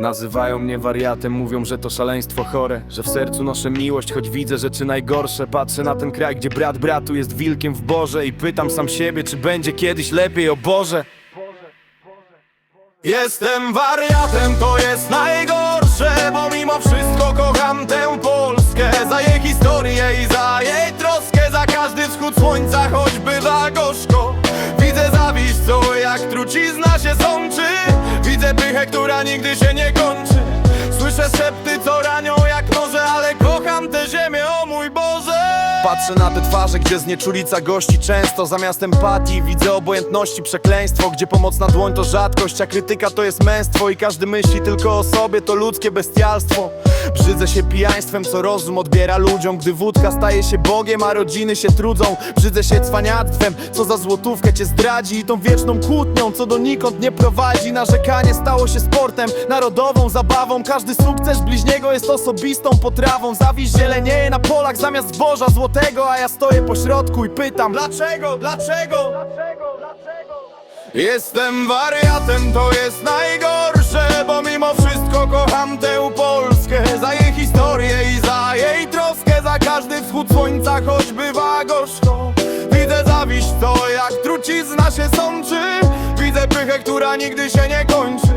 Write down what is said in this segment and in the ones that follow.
Nazywają mnie wariatem, mówią, że to szaleństwo chore Że w sercu noszę miłość, choć widzę rzeczy najgorsze Patrzę na ten kraj, gdzie brat bratu jest wilkiem w Boże I pytam sam siebie, czy będzie kiedyś lepiej, o Boże. Jestem wariatem, to jest najgorsze Bo mimo wszystko kocham tę Która nigdy się nie kończy. Słyszę szepty, co ranią jak noże Ale kocham tę ziemię, o mój Boże Patrzę na te twarze, gdzie znieczulica gości często. Zamiast empatii widzę obojętności przekleństwo. Gdzie pomocna dłoń to rzadkość, a krytyka to jest męstwo. I każdy myśli tylko o sobie, to ludzkie bestialstwo. Brzydzę się pijaństwem, co rozum odbiera ludziom. Gdy wódka staje się Bogiem, a rodziny się trudzą. Brzydzę się cwaniactwem, co za złotówkę cię zdradzi. I tą wieczną kłótnią, co donikąd nie prowadzi. Narzekanie stało się sportem, narodową zabawą. Każdy sukces bliźniego jest osobistą potrawą. Zawiść zielenieje na polach zamiast zboża. Złotego A ja stoję po środku i pytam Dlaczego, dlaczego? Jestem wariatem, to jest najgorsze Bo mimo wszystko kocham tę Polskę. Za jej historię i za jej troskę Za każdy wschód słońca, choć bywa gorzko. Widzę zawiść, to jak trucizna się sączy. Widzę pychę, która nigdy się nie kończy.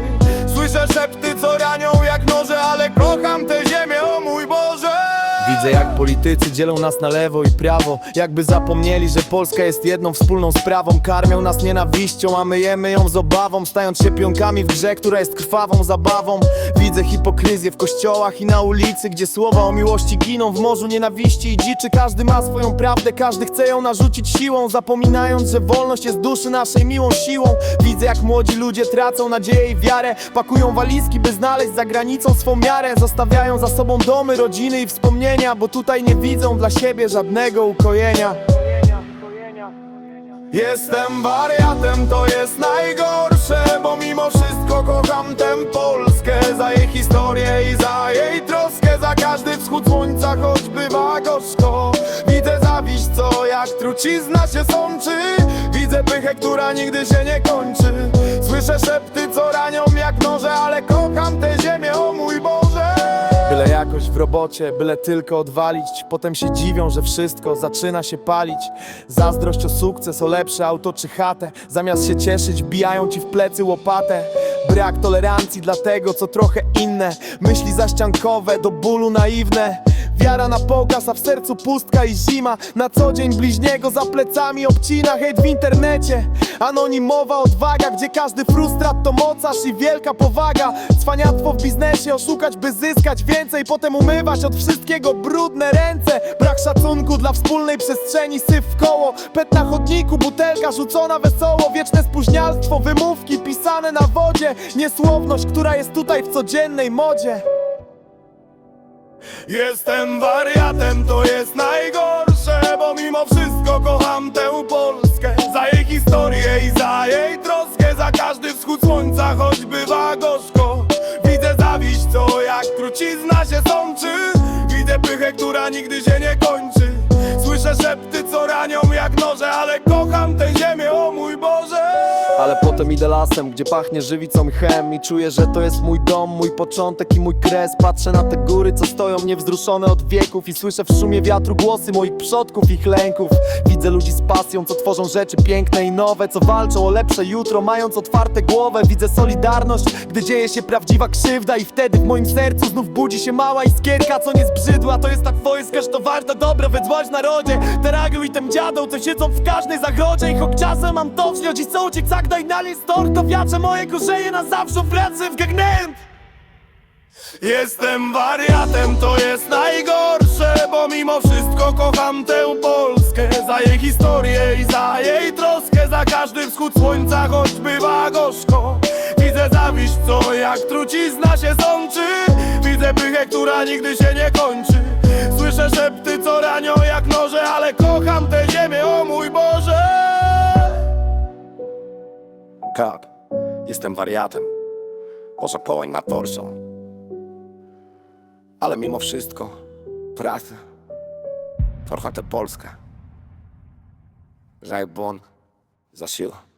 Słyszę szepty, co ranią jak noże Ale kocham tę Widzę jak politycy dzielą nas na lewo i prawo. Jakby zapomnieli, że Polska jest jedną wspólną sprawą. Karmią nas nienawiścią, a my jemy ją z obawą. Stając się pionkami w grze, która jest krwawą zabawą. Widzę hipokryzję w kościołach i na ulicy Gdzie słowa o miłości giną w morzu nienawiści i dziczy. Każdy ma swoją prawdę, każdy chce ją narzucić siłą Zapominając, że wolność jest duszy naszej miłą siłą. Widzę jak młodzi ludzie tracą nadzieję i wiarę. Pakują walizki, by znaleźć za granicą swą miarę. Zostawiają za sobą domy, rodziny i wspomnienia Bo tutaj nie widzą dla siebie żadnego ukojenia. Jestem wariatem, to jest najgorsze Bo mimo wszystko kocham tę Polskę Za jej historię i za jej troskę. Za każdy wschód słońca, choć bywa gorzko Widzę zawiść, co jak trucizna się sączy. Widzę pychę, która nigdy się nie kończy. Słyszę szepty, co ranią jak noże Ale kocham tę ziemię, o mój jakoś w robocie, byle tylko odwalić. Potem się dziwią, że wszystko zaczyna się palić. Zazdrość o sukces, o lepsze auto czy chatę. Zamiast się cieszyć, bijają ci w plecy łopatę. Brak tolerancji dla tego, co trochę inne. Myśli zaściankowe, do bólu naiwne Wiara na pokaz, a w sercu pustka i zima. Na co dzień bliźniego za plecami obcina Hejt w internecie, anonimowa odwaga Gdzie każdy frustrat to mocarz i wielka powaga. Cwaniactwo w biznesie, oszukać by zyskać więcej. Potem umywać od wszystkiego brudne ręce. Brak szacunku dla wspólnej przestrzeni, syf w koło. Pet na chodniku, butelka rzucona wesoło. Wieczne spóźnialstwo, wymówki pisane na wodzie. Niesłowność, która jest tutaj w codziennej modzie Jestem wariatem, to jest najgorsze Bo mimo wszystko kocham tę Polskę. Za jej historię i za jej troskę Za każdy wschód słońca, choć bywa gorzko. Widzę zawiść, co jak trucizna się sączy. Widzę pychę, która nigdy się nie kończy. Słyszę szepty, co ranią jak noże Ale kocham tę ziemię, o mój ale potem idę lasem, gdzie pachnie żywicą i chem I czuję, że to jest mój dom, mój początek i mój kres Patrzę na te góry, co stoją niewzruszone od wieków I słyszę w szumie wiatru głosy moich przodków, ich lęków Widzę ludzi z pasją, co tworzą rzeczy piękne i nowe Co walczą o lepsze jutro, mając otwarte głowę Widzę solidarność, gdy dzieje się prawdziwa krzywda I wtedy w moim sercu znów budzi się mała iskierka Co nie zbrzydła, to jest tak wojska, że to warto dobro Wydźwać narodzie, teragiu i tym dziadą Co siedzą w każdej zagrodzie Ich czasem mam to wziąć i co uciek Zagdaj na listor, to wiatrze moje korzeje na zawsze w gagnęt Jestem wariatem, to jest najgorsze Bo mimo wszystko kocham tę Polskę. Za jej historię i za jej troskę Za każdy wschód słońca, choć bywa gorzko. Widzę zawiść, co jak trucizna się sączy Widzę pychę, która nigdy się nie kończy. Słyszę szepty, co ranią jak noże Ale kocham tę Kap, jestem wariatem. Może połań na torso Ale mimo wszystko Pracę Trochę tę Polskę Za bon Za siłę